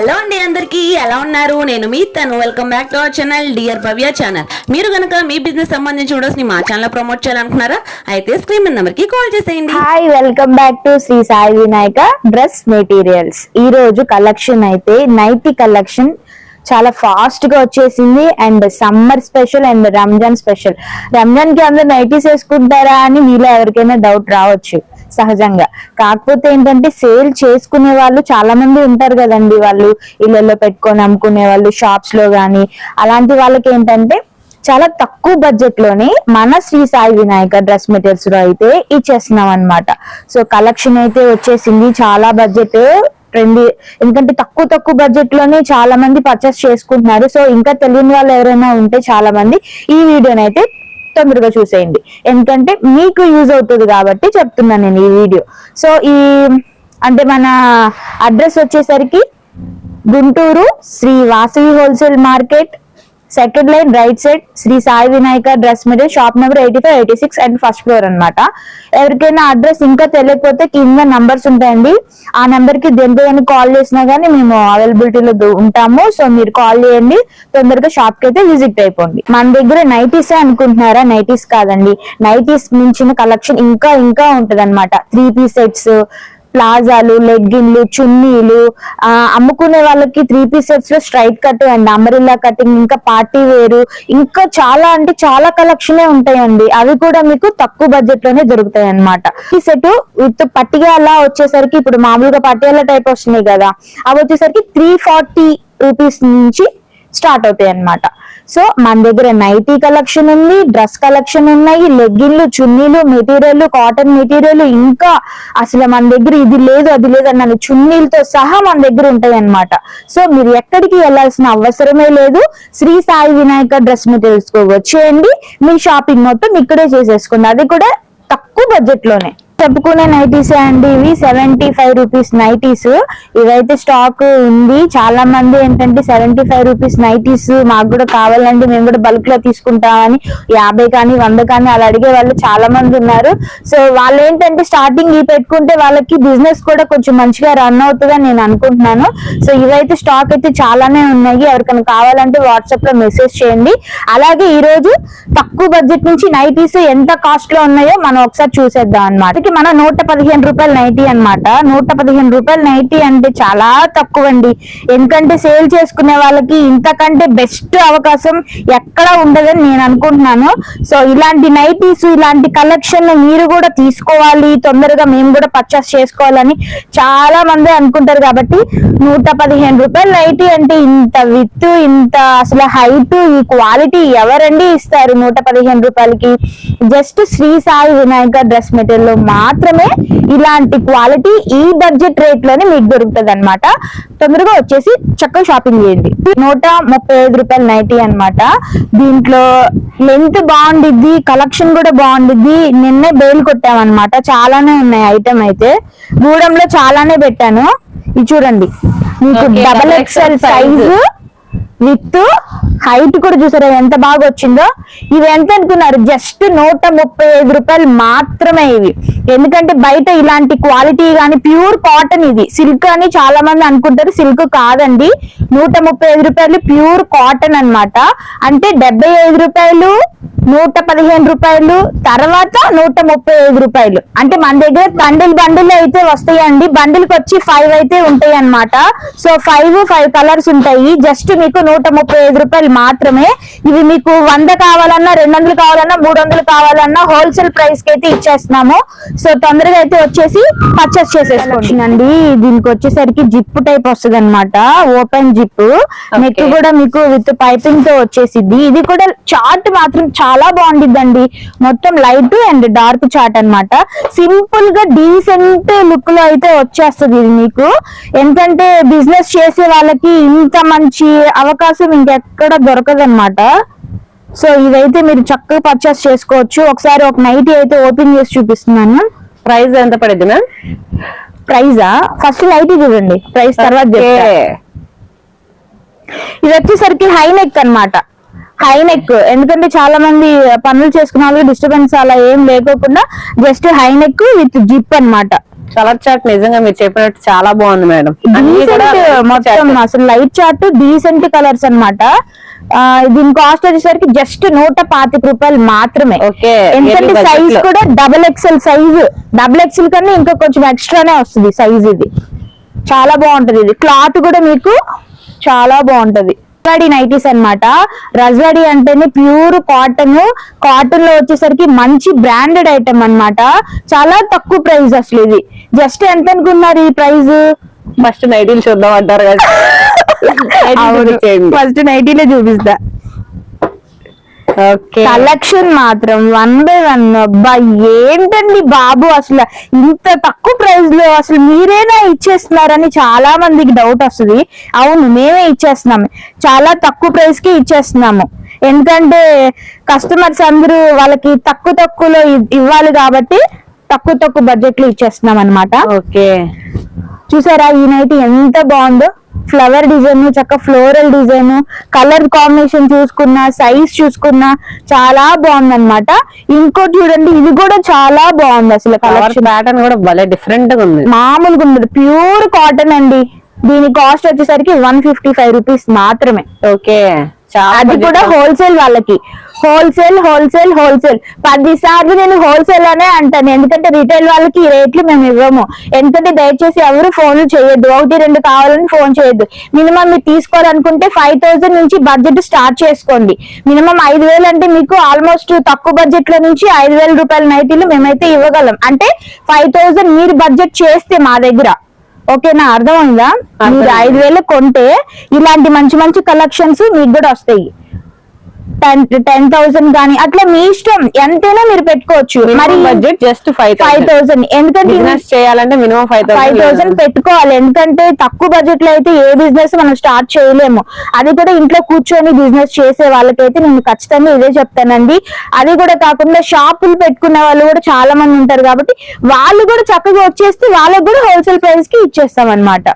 Hello అండి అందరికీ ఎలా ఉన్నారు? నేను మీ తను. Welcome back to our channel dear Bhavya channel మీరు కనుక మీ బిజినెస్ సంబంధించి వీడియోస్ని మా ఛానల్ ప్రమోట్ చేయాలనుకున్నారా? అయితే స్క్రీన్ నెంబర్కి కాల్ చేసేయండి. Hi welcome back to Shri Sai Vinayaka dress materials ఈ రోజు కలెక్షన్ అయితే నైటీ కలెక్షన్ చాలా ఫాస్ట్గా వచ్చేసింది. And summer special and Ramzan special రంజాన్కి అందరు నైటీస్ వేసుకుంటారా అని మీలో ఎవరికైనా డౌట్ రావచ్చు. సహజంగా. కాకపోతే ఏంటంటే సేల్ చేసుకునే వాళ్ళు చాలా మంది ఉంటారు కదండి వాళ్ళు. ఇళ్ళలో పెట్టుకొని అమ్ముకునే వాళ్ళు షాప్స్లో గానీ. అలాంటి వాళ్ళకి ఏంటంటే చాలా తక్కువ బడ్జెట్లోనే మన శ్రీ సాయి వినాయక డ్రెస్ మెటీరియల్స్లో అయితే ఇచ్చేస్తున్నాం అన్నమాట సో కలెక్షన్ అయితే వచ్చేసింది. చాలా బడ్జెట్ ట్రెండీ ఎందుకంటే తక్కువ తక్కువ బడ్జెట్లోనే చాలా మంది పర్చేస్ చేసుకుంటున్నారు. సో ఇంకా తెలియని వాళ్ళు ఎవరైనా ఉంటే చాలా మంది ఈ వీడియోని అయితే తొందరగా చూసేయండి. ఎందుకంటే మీకు యూజ్ అవుతుంది కాబట్టి చెప్తున్నాను నేను ఈ వీడియో. సో ఈ అంటే మన అడ్రస్ వచ్చేసరికి Guntur Shri Vasavi wholesale market second line right side Shri Sai Vinayaka dress మీద shop number eighty five eighty six and first floor అనమాట ఎవరికైనా అడ్రస్ ఇంకా తెలియకపోతే కింద నంబర్స్ ఉంటాయండి. ఆ నెంబర్కి దేనికైనా కాల్ చేసినా కానీ మేము అవైలబిలిటీలో ఉంటాము. సో మీరు కాల్ చేయండి. తొందరగా షాప్కి అయితే విజిట్ అయిపోండి. మన దగ్గర నైటీస్ అనుకుంటున్నారా? నైటీస్ కాదండి. నైటీస్ మించిన కలెక్షన్ ఇంకా ఇంకా ఉంటది అనమాట త్రీ పీస్ సెట్స్ ప్లాజాలు లెగ్గిన్లు చున్నీలు అమ్ముకునే వాళ్ళకి three piece సెట్స్లో straight cut and umbrella cutting ఇంకా పార్టీ వేరు ఇంకా చాలా అంటే చాలా కలెక్షనే ఉంటాయండి. అవి కూడా మీకు తక్కువ బడ్జెట్లోనే దొరుకుతాయి అనమాట ఈ సెట్ విత్ పట్టియాలా వచ్చేసరికి ఇప్పుడు మామూలుగా పట్టియాల టైప్ వస్తున్నాయి కదా. అవి వచ్చేసరికి త్రీ ఫార్టీ రూపీస్ నుంచి స్టార్ట్ అవుతాయి అన్నమాట. సో మన దగ్గర నైటీ కలెక్షన్ ఉంది డ్రెస్ కలెక్షన్ ఉన్నాయి లెగ్గిన్లు చున్నీలు మెటీరియల్ కాటన్ మెటీరియల్ ఇంకా అసలు మన దగ్గర ఇది లేదు అది లేదు అన్నాను చున్నీలతో సహా మన దగ్గర ఉంటాయి అన్నమాట సో మీరు ఎక్కడికి వెళ్ళాల్సిన అవసరమే లేదు. శ్రీ సాయి వినాయక డ్రెస్ మెటీరియల్స్కు వచ్చేయండి మీ షాపింగ్ మొత్తం ఇక్కడే చేసేసుకోండి. అది కూడా తక్కువ బడ్జెట్లోనే. చెప్పుకునే నైటీస్ అండి. ఇవి సెవెంటీ ఫైవ్ రూపీస్ నైటీస్. ఇవైతే స్టాక్ ఉంది. చాలా మంది ఏంటంటే సెవెంటీ ఫైవ్ రూపీస్ నైటీస్ మాకు కూడా కావాలండి. మేము కూడా బల్క్లో తీసుకుంటామని యాభై కానీ వంద కానీ అలా అడిగే వాళ్ళు చాలా మంది ఉన్నారు. సో వాళ్ళు ఏంటంటే స్టార్టింగ్ ఈ పెట్టుకుంటే వాళ్ళకి బిజినెస్ కూడా కొంచెం మంచిగా రన్ అవుతుందని నేను అనుకుంటున్నాను. సో ఇవైతే స్టాక్ అయితే చాలానే ఉన్నాయి. ఎవరికైనా కావాలంటే వాట్సాప్లో మెసేజ్ చేయండి. అలాగే ఈ రోజు తక్కువ బడ్జెట్ నుంచి నైటీస్ ఎంత కాస్ట్లో ఉన్నాయో మనం ఒకసారి చూసేద్దాం వచ్చేసి మన నూట పదిహేను రూపాయలు నైటీ అన్నమాట. నూట పదిహేను రూపాయలు నైటీ అంటే చాలా తక్కువ అండి ఎందుకంటే సేల్ చేసుకునే వాళ్ళకి ఇంతకంటే బెస్ట్ అవకాశం ఎక్కడ ఉండదని నేను అనుకుంటున్నాను. సో ఇలాంటి నైటీస్ ఇలాంటి కలెక్షన్ మీరు కూడా తీసుకోవాలి. తొందరగా మేము కూడా పర్చేస్ చేసుకోవాలని చాలా మంది అనుకుంటారు కాబట్టి నూట పదిహేను రూపాయలు నైటీ అంటే ఇంత విత్ ఇంత అసలు హైట్ ఈ క్వాలిటీ ఎవరండి ఇస్తారు నూట పదిహేను రూపాయలకి? Just Shri Sai Vinayaka dress material మా మాత్రమే ఇలాంటి క్వాలిటీ ఈ బడ్జెట్ రేట్లోనే మీకు దొరుకుతుంది అనమాట తొందరగా వచ్చేసి చక్కగా షాపింగ్ చేయండి. నూట ముప్పై ఐదు రూపాయల నైటీ అన్నమాట. దీంట్లో లెంత్ బాగుండిద్ది కలెక్షన్ కూడా బాగుండిద్ది. నిన్నే బేల్ కొట్టామన్నమాట. చాలానే ఉన్నాయి ఐటమ్ అయితే. గూడెంలో చాలానే పెట్టాను. ఇది చూడండి. మీకు double XL. Size. With height కూడా చూసారా ఎంత బాగా వచ్చిందో? ఇవి ఎంత అనుకున్నారు? జస్ట్ నూట ముప్పై ఐదు రూపాయలు మాత్రమే ఇవి. ఎందుకంటే బయట ఇలాంటి క్వాలిటీ కానీ ప్యూర్ కాటన్ ఇది. సిల్క్ అని చాలా మంది అనుకుంటారు సిల్క్ కాదండి. నూట ముప్పై ఐదు రూపాయలు ప్యూర్ కాటన్ అన్నమాట. అంటే డెబ్బై ఐదు రూపాయలు నూట పదిహేను రూపాయలు తర్వాత నూట ముప్పై ఐదు రూపాయలు. అంటే మన దగ్గర బండిల్ బండిల్ అయితే వస్తాయండి. బండిల్కి వచ్చి ఫైవ్ అయితే ఉంటాయి అన్నమాట సో ఫైవ్ ఫైవ్ కలర్స్ ఉంటాయి. జస్ట్ మీకు నూట ముప్పై ఐదు రూపాయలు మాత్రమే. ఇవి మీకు వంద కావాలన్నా రెండు వందలు కావాలన్నా మూడు వందలు కావాలన్నా హోల్సేల్ ప్రైస్కి అయితే ఇచ్చేస్తున్నాము. సో తొందరగా అయితే వచ్చేసి పర్చేస్ చేసేసుకోండి. దీనికి వచ్చేసరికి జిప్ టైప్ వస్తుంది అనమాట ఓపెన్ జిప్. నెక్ కూడా మీకు విత్ పైపింగ్తో వచ్చేసిద్ది. ఇది కూడా చార్ట్ మాత్రం చాలా బాగుండిద్దండి. మొత్తం లైట్ అండ్ డార్క్ చార్ట్ అన్నమాట. సింపుల్గా డీసెంట్ లుక్లో అయితే వచ్చేస్తుంది ఇది మీకు. ఎందుకంటే బిజినెస్ చేసే వాళ్ళకి ఇంత మంచి అవకాశం ఇంకెక్కడ దొరకదు సో ఇదైతే మీరు చక్కగా పర్చేస్ చేసుకోవచ్చు. ఒకసారి ఒక నైట్ అయితే ఓపెన్ చేసి చూపిస్తున్నాను. ప్రైస్ ఎంత పడింది మ్యామ్ ప్రైజా ఫస్ట్ నైట్ చూడండి. ప్రైస్ తర్వాత. ఇది వచ్చేసరికి హై నెక్ అన్నమాట. హై నెక్ ఎందుకంటే చాలా మంది పనులు చేసుకున్న వాళ్ళు డిస్టర్బెన్స్ అలా ఏం లేకోకుండా just high neck with zip అన్నమాట. కలర్ చార్ట్ నిజంగా మీరు చెప్పినట్టు చాలా బాగుంది మేడం. అన్ని కూడా డీసెంట్ మొత్తం అసలు లైట్ చార్ట్ డీసెంట్ కలర్స్ అన్నమాట. ఆ, దీని కాస్ట్ వచ్చేసరికి జస్ట్ నూట పాతిక రూపాయలు మాత్రమే. ఓకే ఎందుకంటే సైజ్. కూడా double XL size double XL కన్నా ఇంకా కొంచెం ఎక్స్ట్రానే వస్తుంది సైజ్ ఇది. చాలా బాగుంటది ఇది. క్లాత్ కూడా మీకు చాలా బాగుంటది. రజవాడి నైటీస్ అన్నమాట. రజవాడి అంటేనే ప్యూర్ కాటన్. కాటన్లో వచ్చేసరికి మంచి బ్రాండెడ్ ఐటమ్ అన్నమాట. చాలా తక్కువ ప్రైస్ అసలు ఇది. జస్ట్ ఎంత అనుకున్నారు ఈ ప్రైస్? ఫస్ట్ నైటీలు చూద్దాం అంటారు కదా. ఫస్ట్ నైటీలే చూపిస్తా. కలెక్షన్ మాత్రం వన్ బై వన్ అబ్బా ఏంటండి బాబు అసలు? ఇంత తక్కువ ప్రైస్లో అసలు మీరేనా ఇచ్చేస్తున్నారని చాలా మందికి డౌట్ వస్తుంది. అవును మేమే ఇచ్చేస్తున్నాము చాలా తక్కువ ప్రైస్కి ఇచ్చేస్తున్నాము. ఎందుకంటే కస్టమర్స్ అందరూ వాళ్ళకి తక్కువ తక్కువలో ఇవ్వాలి కాబట్టి తక్కువ తక్కువ బడ్జెట్లో ఇచ్చేస్తున్నాం అనమాట ఓకే చూసారా ఈ నైట్ ఎంత బాగుందో? ఫ్లవర్ డిజైన్ చక్క ఫ్లోరల్ డిజైన్ కలర్ కాంబినేషన్ చూసుకున్నా సైజ్ చూసుకున్నా చాలా బాగుంది అనమాట ఇంకోటి చూడండి ఇది కూడా చాలా బాగుంది అసలు కలర్ ప్యాటర్న్ కూడా భలే డిఫరెంట్గా ఉంది. మామూలుగా ఉండదు ప్యూర్ కాటన్ అండి. దీని కాస్ట్ వచ్చేసరికి వన్ ఫిఫ్టీ ఫైవ్ రూపీస్ మాత్రమే. ఓకే. అది కూడా హోల్సేల్ వాళ్ళకి. Wholesale wholesale wholesale. పది సార్లు నేను హోల్సేల్ అనే అంటాను. ఎందుకంటే రిటైల్ వాళ్ళకి ఈ రేట్లు మేము ఇవ్వము. ఎందుకంటే దయచేసి ఎవరు ఫోన్లు చేయొద్దు. ఒకటి రెండు కావాలని ఫోన్ చేయొద్దు. మినిమం మీరు తీసుకోవాలనుకుంటే ఫైవ్ థౌసండ్ నుంచి బడ్జెట్ స్టార్ట్ చేసుకోండి. మినిమం ఐదు వేలు అంటే మీకు ఆల్మోస్ట్ తక్కువ బడ్జెట్లో నుంచి ఐదు వేల రూపాయల నైటీలు మేమైతే ఇవ్వగలం. అంటే ఫైవ్ థౌసండ్ మీరు బడ్జెట్ చేస్తే మా దగ్గర. ఓకేనా అర్థమైందా మీరు అర్థమైంది. ఐదు వేలు కొంటే ఇలాంటి మంచి మంచి కలెక్షన్స్ మీకు కూడా వస్తాయి టెన్ టెన్ థౌసండ్ కానీ అట్లా మీ ఇష్టం. ఎంతైనా మీరు పెట్టుకోవచ్చు. మరి budget just five five thousand ఎందుకంటే బిజినెస్ చేయాలంటే మినిమం ఫైవ్ ఫైవ్ థౌసండ్ పెట్టుకోవాలి. ఎందుకంటే తక్కువ బడ్జెట్లో అయితే ఏ బిజినెస్ మనం స్టార్ట్ చేయలేము. అది కూడా ఇంట్లో కూర్చొని బిజినెస్ చేసే వాళ్ళకైతే నేను ఖచ్చితంగా ఇదే చెప్తానండి. అది కూడా కాకుండా షాపులు పెట్టుకునే వాళ్ళు కూడా చాలా మంది ఉంటారు కాబట్టి వాళ్ళు కూడా చక్కగా వచ్చేస్తే వాళ్ళకి కూడా హోల్సేల్ ప్రైస్కి ఇచ్చేస్తాం అనమాట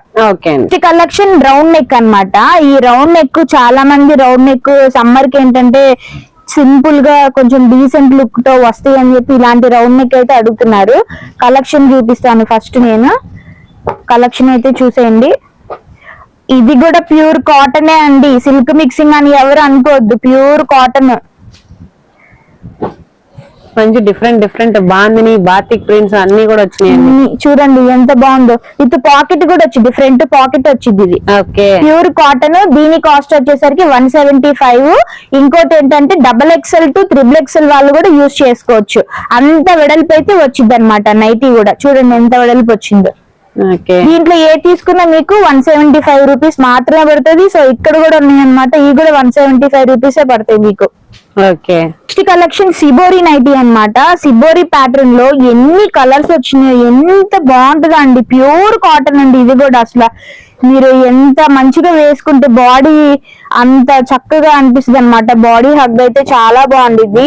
కలెక్షన్ రౌండ్ నెక్ అన్నమాట. ఈ రౌండ్ నెక్ చాలా మంది రౌండ్ నెక్ సమ్మర్కి ఏంటంటే సింపుల్గా కొంచెం డీసెంట్ లుక్తో వస్తాయి అని చెప్పి ఇలాంటి రౌండ్ నెక్ అయితే అడుగుతున్నారు. కలెక్షన్ చూపిస్తాను ఫస్ట్ నేను. కలెక్షన్ అయితే చూసేయండి. ఇది కూడా ప్యూర్ కాటనే అండి. సిల్క్ మిక్సింగ్ అని ఎవరు అనుకోవద్దు. ప్యూర్ కాటన్ మంచి different different bandhani batik prints అన్ని కూడా వచ్చినాయండి. చూడండి ఎంత బాగుందో. విత్ పాకెట్ కూడా వచ్చింది ఫ్రంట్ పాకెట్ వచ్చింది ఇది. ఓకే. ప్యూర్ కాటన్ దీని కాస్ట్ వచ్చేసరికి వన్ సెవెంటీ ఫైవ్. ఇంకోటి ఏంటంటే double XL to triple XL వాళ్ళు కూడా యూజ్ చేసుకోవచ్చు. అంత వెడల్పు అయితే వచ్చింది అనమాట నైటీ కూడా. చూడండి ఎంత వెడల్పు వచ్చిందో. దీంట్లో ఏ తీసుకున్నా మీకు వన్ సెవెంటీ ఫైవ్ రూపీస్ మాత్రమే పడుతుంది. సో ఇక్కడ కూడా ఉన్నాయి అనమాట ఇవి కూడా వన్ సెవెంటీ ఫైవ్ రూపీసే పడతాయి మీకు. Okay. Next collection shibori nightie అన్నమాట. సిబోరి ప్యాటర్న్లో ఎన్ని కలర్స్ వచ్చినాయి ఎంత బాగుంటుందా అండి. ప్యూర్ కాటన్ అండి ఇది కూడా అసలు. మీరు ఎంత మంచిగా వేసుకుంటే బాడీ అంత చక్కగా అనిపిస్తుంది అనమాట బాడీ హగ్ అయితే చాలా బాగుండిద్ది.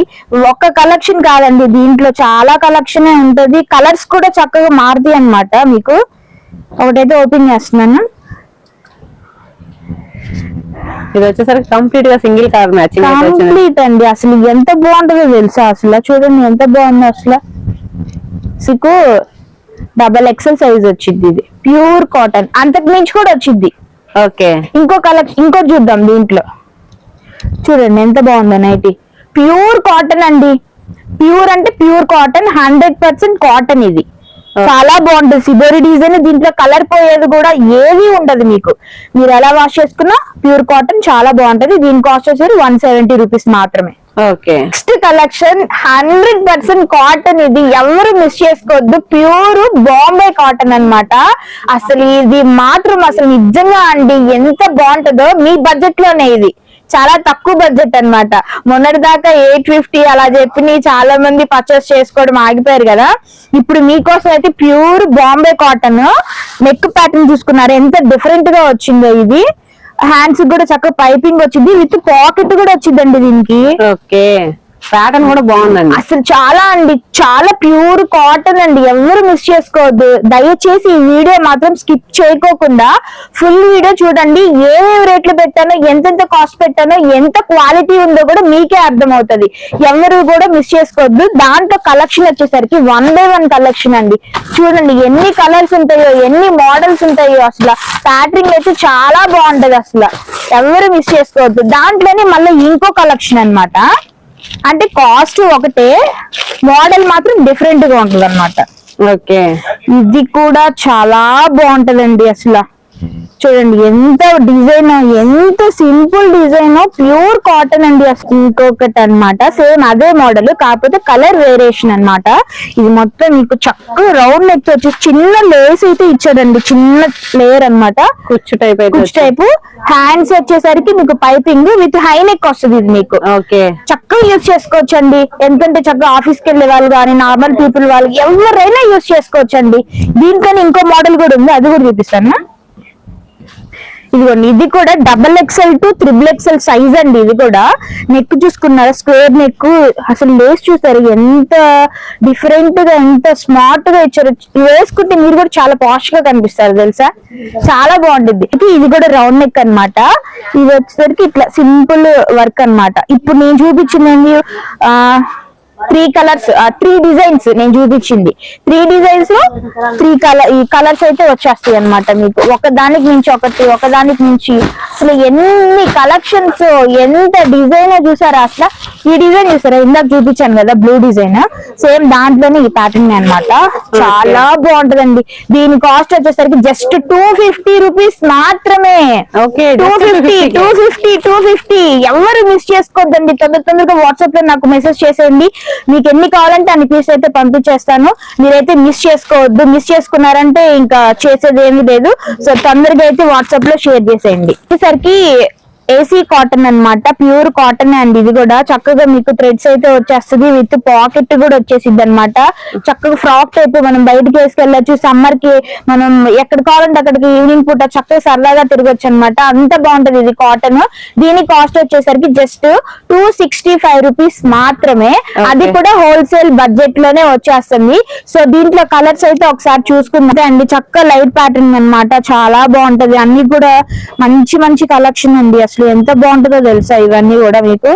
ఒక్క కలెక్షన్ కాదండి దీంట్లో చాలా కలెక్షన్ ఉంటది. కలర్స్ కూడా చక్కగా మారుతాయి అన్నమాట మీకు. ఒకటైతే ఓపెన్ చేస్తున్నాను. ఇది వచ్చేసరికి కంప్లీట్గా సింగిల్ కలర్ మ్యాచింగ్ కంప్లీట్ అండి. అసలు ఎంత బాగుంటుందో తెలుసా అసలు? చూడండి ఎంత బాగుందో అసలు. సికు డబల్ ఎక్సెల్ సైజ్ వచ్చింది ఇది. Pure cotton. అంతకు మించి కూడా వచ్చింది. ఓకే. ఇంకో కలెక్షన్ ఇంకోటి చూద్దాం దీంట్లో. చూడండి ఎంత బాగుందో నైటీ. ప్యూర్ కాటన్ అండి. ప్యూర్ అంటే pure cotton hundred percent cotton ఇది. చాలా బాగుంటుంది. సిబోరి డిజైన్ దీంట్లో కలర్ పోయేది కూడా ఏది ఉండదు మీకు. మీరు ఎలా వాష్ చేసుకున్నా ప్యూర్ కాటన్ చాలా బాగుంటది. దీని కాస్ట్ వచ్చేసి వన్ సెవెంటీ రూపీస్ మాత్రమే. Okay. Next collection hundred percent cotton ఇది. ఎవరు మిస్ చేసుకోవద్దు. ప్యూర్ బాంబే కాటన్ అన్నమాట. అసలు ఇది మాత్రం అసలు నిజంగా అండి ఎంత బాగుంటుందో మీ బడ్జెట్లోనే ఇది. చాలా తక్కువ బడ్జెట్ అన్నమాట. మొన్నటి దాకా ఎయిట్ ఫిఫ్టీ అలా చెప్పి చాలా మంది పర్చేస్ చేసుకోవడం ఆగిపోయారు కదా. ఇప్పుడు మీకోసం అయితే pure Bombay cotton neck pattern చూసుకున్నారు. ఎంత డిఫరెంట్గా వచ్చిందో ఇది. హ్యాండ్స్ కూడా చక్కగా పైపింగ్ వచ్చింది. విత్ పాకెట్ కూడా వచ్చిందండి దీనికి. ఓకే ప్యాటర్న్ కూడా బాగుందండి. అసలు చాలా అండి చాలా ప్యూర్ కాటన్ అండి ఎవరు మిస్ చేసుకోవద్దు. దయచేసి ఈ వీడియో మాత్రం స్కిప్ చేయకోకుండా ఫుల్ వీడియో చూడండి. ఏమేమి రేట్లు పెట్టానో ఎంతెంత కాస్ట్ పెట్టానో ఎంత క్వాలిటీ ఉందో కూడా మీకే అర్థమవుతది. ఎవరు కూడా మిస్ చేసుకోవద్దు. దాంట్లో కలెక్షన్ వచ్చేసరికి వన్ బై వన్ కలెక్షన్ అండి. చూడండి ఎన్ని కలర్స్ ఉంటాయో ఎన్ని మోడల్స్ ఉంటాయో అసలు. ప్యాటరింగ్ అయితే చాలా బాగుంటది అసలు. ఎవరు మిస్ చేసుకోవద్దు. దాంట్లోనే మళ్ళీ ఇంకో కలెక్షన్ అన్నమాట. అంటే కాస్ట్ ఒకటే మోడల్ మాత్రం డిఫరెంట్గా ఉంటది అనమాట ఓకే. ఇది కూడా చాలా బాగుంటదండి అసలు. చూడండి ఎంత డిజైన్ ఎంత సింపుల్ డిజైన్ ప్యూర్ కాటన్ అండి ఇంకొకటి అన్నమాట. సేమ్ అదే మోడల్ కాకపోతే కలర్ వేరియేషన్ అన్నమాట. ఇది మొత్తం మీకు చక్కగా రౌండ్ నెక్ వచ్చి చిన్న లేస్ అయితే ఇచ్చాడండి చిన్న లేయర్ అన్నమాట. కుచ్చు టైప్ అయితే కుచ్ టైపు. హ్యాండ్స్ వచ్చేసరికి మీకు పైపింగ్ విత్ హై నెక్ వస్తుంది ఇది మీకు. ఓకే. చక్కగా యూజ్ చేసుకోవచ్చండి. ఎందుకంటే చక్కగా ఆఫీస్కి వెళ్ళే వాళ్ళు కానీ నార్మల్ పీపుల్ వాళ్ళు ఎవరైనా యూజ్ చేసుకోవచ్చండి. దీంట్లోనే ఇంకో మోడల్ కూడా ఉంది అది కూడా చూపిస్తాను? ఇదిగోండి ఇది కూడా double XL to triple XL size అండి ఇది కూడా. నెక్ చూసుకున్నారా స్క్వేర్ నెక్ అసలు లేస్ చూసారు ఎంత డిఫరెంట్గా ఎంత స్మార్ట్గా ఇచ్చారు. వేసుకుంటే మీరు కూడా చాలా పాష్గా కనిపిస్తారు తెలుసా? చాలా బాగుంటుంది ఇది ఇది కూడా రౌండ్ నెక్ అన్నమాట. ఇది వచ్చేసరికి ఇట్లా సింపుల్ వర్క్ అన్నమాట. ఇప్పుడు నేను చూపించింది ఆ త్రీ కలర్స్ త్రీ డిజైన్స్ నేను చూపించింది. త్రీ డిజైన్స్లో త్రీ కలర్ ఈ కలర్స్ అయితే వచ్చేస్తాయి అన్నమాట మీకు. ఒకదానికి మించి ఒకటి ఒకదానికి మించి. అసలు ఎన్ని కలెక్షన్స్ ఎంత డిజైన్ చూసారా అసలు? ఈ డిజైన్ చూసారా? ఇందాక చూపించాను కదా బ్లూ డిజైన్ సేమ్ దాంట్లోనే ఈ ప్యాటర్న్ అన్నమాట. చాలా బాగుంటదండి. దీని కాస్ట్ వచ్చేసరికి జస్ట్ టూ ఫిఫ్టీ రూపీస్ మాత్రమే. Okay two fifty two fifty two fifty ఎవరు మిస్ చేసుకోవద్దండి. తొందర తొందరగా వాట్సాప్లో నాకు మెసేజ్ చేసేయండి. మీకు ఎన్ని కావాలంటే అన్ని పీస్ అయితే పంపించేస్తాను. మీరైతే మిస్ చేసుకోవద్దు. మిస్ చేసుకున్నారంటే ఇంకా చేసేది ఏమీ లేదు. సో తొందరగా అయితే వాట్సాప్లో షేర్ చేసేయండి. వచ్చేసరికి ఏసీ కాటన్ అన్నమాట ప్యూర్ కాటన్ అండి ఇది కూడా. చక్కగా మీకు థ్రెడ్స్ అయితే వచ్చేస్తుంది విత్ పాకెట్ కూడా వచ్చేసిద్ది అనమాట చక్కగా ఫ్రాక్ టైప్ మనం బయటకి వేసుకెళ్ళచ్చు సమ్మర్కి మనం ఎక్కడ కావాలంటే అక్కడికి ఈవినింగ్ పూట చక్కగా సరదాగా తిరగచ్చు అనమాట అంత బాగుంటది ఇది కాటన్ దీని కాస్ట్ వచ్చేసరికి just two sixty five rupees మాత్రమే అది కూడా హోల్సేల్ బడ్జెట్లోనే వచ్చేస్తుంది. సో దీంట్లో కలర్స్ అయితే ఒకసారి చూసుకుంటే అండి చక్క లైట్ ప్యాటర్న్ అన్నమాట. చాలా బాగుంటది. అన్ని కూడా మంచి మంచి కలెక్షన్ అండి అసలు. ఎంత బాగుంటుందో తెలుసా ఇవన్నీ కూడా మీకు?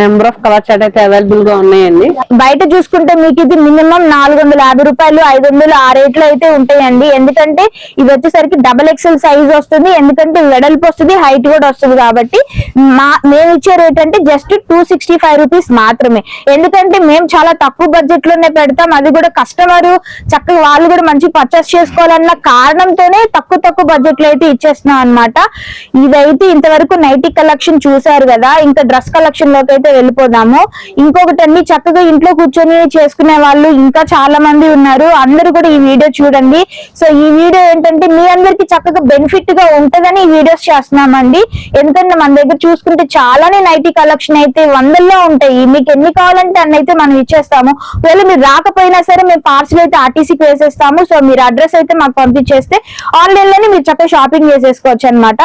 నెంబర్ ఆఫ్ కలర్ చార్ట్ అయితే అవైలబుల్గా ఉన్నాయండి. బయట చూసుకుంటే మీకు ఇది మినిమం నాలుగు వందల యాభై రూపాయలు ఐదు వందలు ఆ రేట్లు అయితే ఉంటాయండి. ఎందుకంటే ఇది వచ్చేసరికి డబల్ ఎక్స్ఎల్ సైజ్ వస్తుంది. ఎందుకంటే వెడల్పు వస్తుంది హైట్ కూడా వస్తుంది కాబట్టి మా మేము ఇచ్చే రేట్ అంటే just two sixty five rupees మాత్రమే. ఎందుకంటే మేము చాలా తక్కువ బడ్జెట్లోనే పెడతాం. అది కూడా కస్టమర్ చక్కగా వాళ్ళు కూడా మంచి పర్చేస్ చేసుకోవాలన్న కారణంతోనే తక్కువ తక్కువ బడ్జెట్లో అయితే ఇచ్చేస్తున్నాం అన్నమాట. ఇదైతే ఇంతవరకు నైటీ కలెక్షన్ చూసారు కదా. ఇంకా డ్రెస్ కలెక్షన్లోకి అయితే వెళ్ళిపోదాము ఇంకొకటి అన్ని చక్కగా ఇంట్లో కూర్చొని చేసుకునే వాళ్ళు ఇంకా చాలా మంది ఉన్నారు. అందరూ కూడా ఈ వీడియో చూడండి. సో ఈ వీడియో ఏంటంటే మీ అందరికి చక్కగా బెనిఫిట్గా ఉంటదని ఈ వీడియోస్ చేస్తున్నామండి. ఎందుకంటే మన దగ్గర చూసుకుంటే చాలానే నైటీ కలెక్షన్ అయితే వందల్లో ఉంటాయి. మీకు ఎన్ని కావాలంటే అన్ని అయితే మనం ఇచ్చేస్తాము. ఒకవేళ మీరు రాకపోయినా సరే మేము పార్సల్ అయితే ఆర్టీసీకి వేసేస్తాము. సో మీరు అడ్రస్ అయితే మాకు పంపించేస్తే ఆన్లైన్లోనే మీరు చక్కగా షాపింగ్ చేసేసుకోవచ్చు అన్నమాట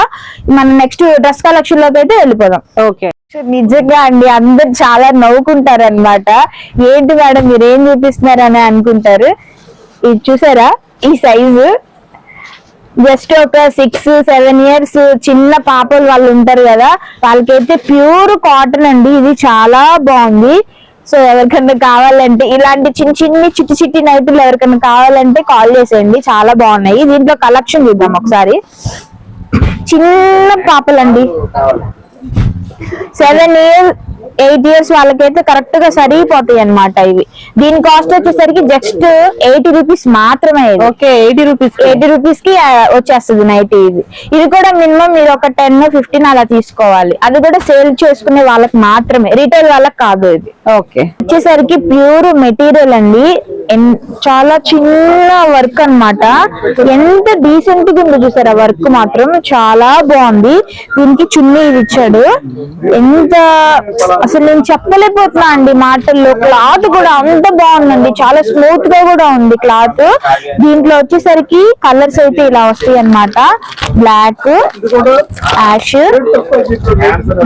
మనం నెక్స్ట్ డ్రెస్ కలెక్షన్లోకి అయితే వెళ్ళిపోదాం. ఓకే నిజంగా అండి అందరు చాలా నవ్వుకుంటారు అనమాట ఏంటి మేడం మీరు ఏం అని అనుకుంటారు. ఇది చూసారా? ఈ సైజు. జస్ట్ ఒక సిక్స్ సెవెన్ ఇయర్స్ చిన్న పాపలు వాళ్ళు ఉంటారు కదా వాళ్ళకైతే ప్యూర్ కాటన్ అండి. ఇది చాలా బాగుంది. సో ఎవరికన్నా కావాలంటే ఇలాంటి చిన్న చిన్ని చిట్టి చిట్టి నైట్లు ఎవరికన్నా కావాలంటే కాల్ చేసేయండి. చాలా బాగున్నాయి. దీంట్లో కలెక్షన్ చూద్దాం ఒకసారి. చిన్న పాపలండి. సెవెన్ ఇయర్స్ ఎయిట్ ఇయర్స్ వాళ్ళకైతే కరెక్ట్గా సరిపోతాయి అన్నమాట ఇవి. దీని కాస్ట్ వచ్చేసరికి జస్ట్ ఎయిటీ రూపీస్ మాత్రమే ఓకే ఎయిటీ రూపీస్ ఎయిటీ రూపీస్కి ఆ, వచ్చేస్తుంది నైట్ ఇది. ఇది కూడా మినిమం మీరు ఒక టెన్ ఫిఫ్టీన్ అలా తీసుకోవాలి. అది కూడా సేల్ చేసుకునే వాళ్ళకి మాత్రమే. రీటైల్ వాళ్ళకి కాదు ఇది. ఓకే వచ్చేసరికి ప్యూర్ మెటీరియల్ అండి. చాలా చిన్న వర్క్ అన్నమాట. ఎంత డీసెంట్గా ఉందో చూసారా? వర్క్ మాత్రం చాలా బాగుంది. దీనికి చున్నీ ఇది ఇచ్చాడు. ఎంత అసలు నేను చెప్పలేకపోతున్నా అండి మాటల్లో. క్లాత్ కూడా అంత బాగుందండి. చాలా స్మూత్గా కూడా ఉంది క్లాత్. దీంట్లో వచ్చేసరికి కలర్స్ అయితే ఇలా వస్తాయి అన్నమాట బ్లాక్ యాష్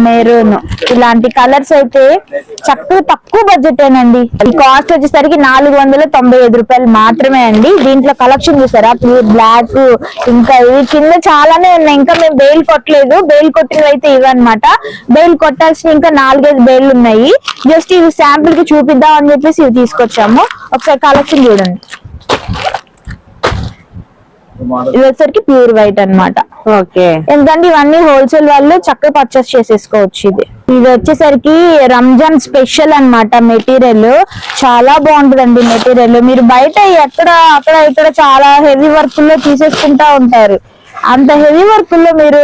మెరూన్ ఇలాంటి కలర్స్ అయితే చక్కగా తక్కువ బడ్జెట్ ఏనండి. ఈ కాస్ట్ వచ్చేసరికి నాలుగు వందల తొంభై ఐదు రూపాయలు మాత్రమే అండి. దీంట్లో కలెక్షన్ చూసారా? ప్యూర్ బ్లాక్ ఇంకా ఇవి కింద చాలానే ఉన్నాయి. ఇంకా మేము బెయిల్ కొట్టలేదు. బెయిల్ కొట్టినవి అయితే ఇవన్నమాట బెయిల్ కొట్టాల్సిన ఇంకా నాలుగైదు బెయిల్ ఉన్నాయి జస్ట్ ఇవి శాంపుల్కి చూపిద్దాం అని చెప్పేసి ఇవి తీసుకొచ్చాము. ఒకసారి కలెక్షన్ చూడండి. ఇది వచ్చేసరికి ప్యూర్ వైట్ అన్నమాట. ఓకే. ఎందుకంటే ఇవన్నీ హోల్సేల్ వాళ్ళు చక్కగా పర్చేస్ చేసేసుకోవచ్చు ఇది. ఇది వచ్చేసరికి రంజాన్ స్పెషల్ అన్నమాట మెటీరియల్ చాలా బాగుంటుందండి మెటీరియల్ మీరు బయట ఎక్కడ అక్కడ ఇక్కడ చాలా హెవీ వర్క్లో తీసేసుకుంటా ఉంటారు. అంత హెవీ వర్క్లో మీరు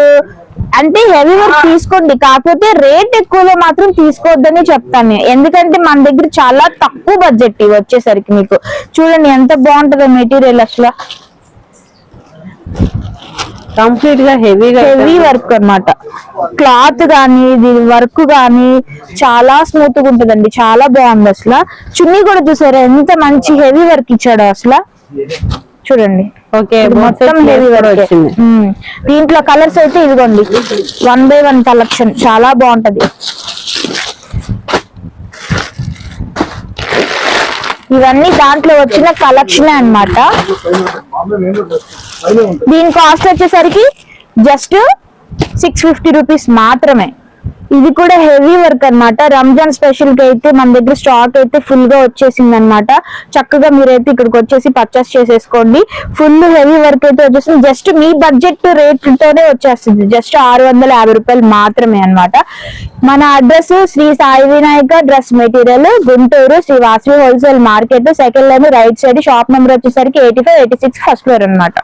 అంటే హెవీ వర్క్ తీసుకోండి. కాకపోతే రేట్ ఎక్కువలో మాత్రం తీసుకోవద్దని చెప్తాను. ఎందుకంటే మన దగ్గర చాలా తక్కువ బడ్జెట్ ఇవి వచ్చేసరికి మీకు. చూడండి ఎంత బాగుంటుందో మెటీరియల్ అసలు. కంప్లీట్గా హెవీగా హెవీ వర్క్ అన్నమాట. క్లాత్ గానీ దీని వర్క్ గానీ చాలా స్మూత్గా ఉంటదండి. చాలా బాగుంది అసలు. చున్నీ కూడా చూసారా? ఎంత మంచి హెవీ వర్క్ ఇచ్చాడు అసలు. చూడండి. ఓకే మొత్తం హెవీ వచ్చింది. దీంట్లో కలర్స్ అయితే ఇదిగోండి. వన్ బై వన్ కలెక్షన్ చాలా బాగుంటది. ఇవన్నీ దాంట్లో వచ్చిన కలెక్షన్ అన్నమాట. దీని కాస్ట్ వచ్చేసరికి జస్ట్ సిక్స్ ఫిఫ్టీ రూపీస్ మాత్రమే. ఇది కూడా హెవీ వర్క్ అన్నమాట. రంజాన్ స్పెషల్కి అయితే మన దగ్గర స్టాక్ అయితే ఫుల్గా వచ్చేసింది అనమాట చక్కగా మీరైతే ఇక్కడికి వచ్చేసి పర్చేస్ చేసేసుకోండి. ఫుల్ హెవీ వర్క్ అయితే వచ్చేసింది. జస్ట్ మీ బడ్జెట్ రేట్ తోనే వచ్చేస్తుంది. జస్ట్ ఆరు వందల యాభై రూపాయలు మాత్రమే అన్నమాట. మన address Shri Sai Vinayaka dress material Guntur Shri Vasavi wholesale market second line right side shop number వచ్చేసరికి eighty five eighty six first floor అనమాట